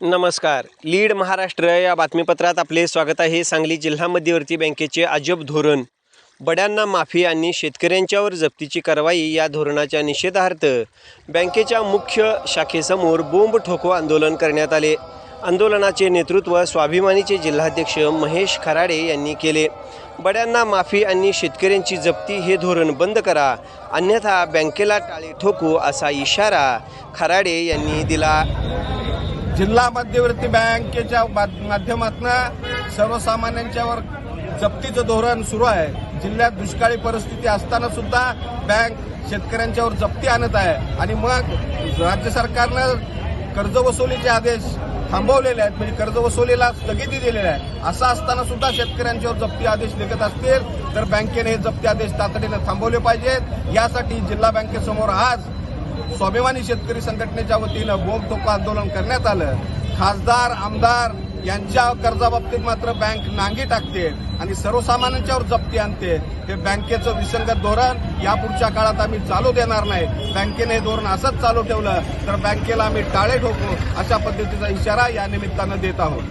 नमस्कार. लीड महाराष्ट्र या बातमीपत्रात आपले स्वागत आहे. सांगली जिल्हा मध्यवर्ती बँकेचे अजब धोरण. बड्यांना माफी आणि शेतकऱ्यांच्यावर जप्तीची कारवाई या धोरणाच्या निषेधार्थ बँकेच्या मुख्य शाखेसमोर बोंब ठोको आंदोलन करण्यात आले. आंदोलनाचे नेतृत्व स्वाभिमानीचे जिल्हाध्यक्ष महेश खराडे यांनी केले. बड्यांना माफी आणि शेतकऱ्यांची जप्ती हे धोरण बंद करा. अन्यथा बँकेला टाळे ठोकू असा इशारा खराडे यांनी दिला. जिल्हा मध्यवर्ती बँकेच्या माध्यमातून सर्वसामान्यांच्यावर जप्तीचं धोरण सुरू आहे. जिल्ह्यात दुष्काळी परिस्थिती असताना सुद्धा बँक शेतकऱ्यांच्यावर जप्ती आणत आहे. आणि मग राज्य सरकारनं कर्जवसुलीचे आदेश थांबवलेले आहेत. म्हणजे कर्जवसुलीला स्थगिती दिलेली आहे. असं असताना सुद्धा शेतकऱ्यांच्यावर जप्ती आदेश निघत असतील तर बँकेने हे जप्ती आदेश तातडीनं थांबवले पाहिजेत. यासाठी जिल्हा बँकेसमोर आज स्वाभिमानी शेतकरी संघटनेच्या वतीनं बोंब ठोको आंदोलन करण्यात आलं. खासदार आमदार यांच्या कर्जाबाबतीत मात्र बँक नांगी टाकते आणि सर्वसामान्यांच्यावर जप्ती आणते. हे बँकेचं विसंगत धोरण यापुढच्या काळात आम्ही चालू देणार नाही. बँकेने हे धोरण असंच चालू ठेवलं तर बँकेला आम्ही टाळे ठोकू अशा पद्धतीचा इशारा या निमित्तानं देत आहोत.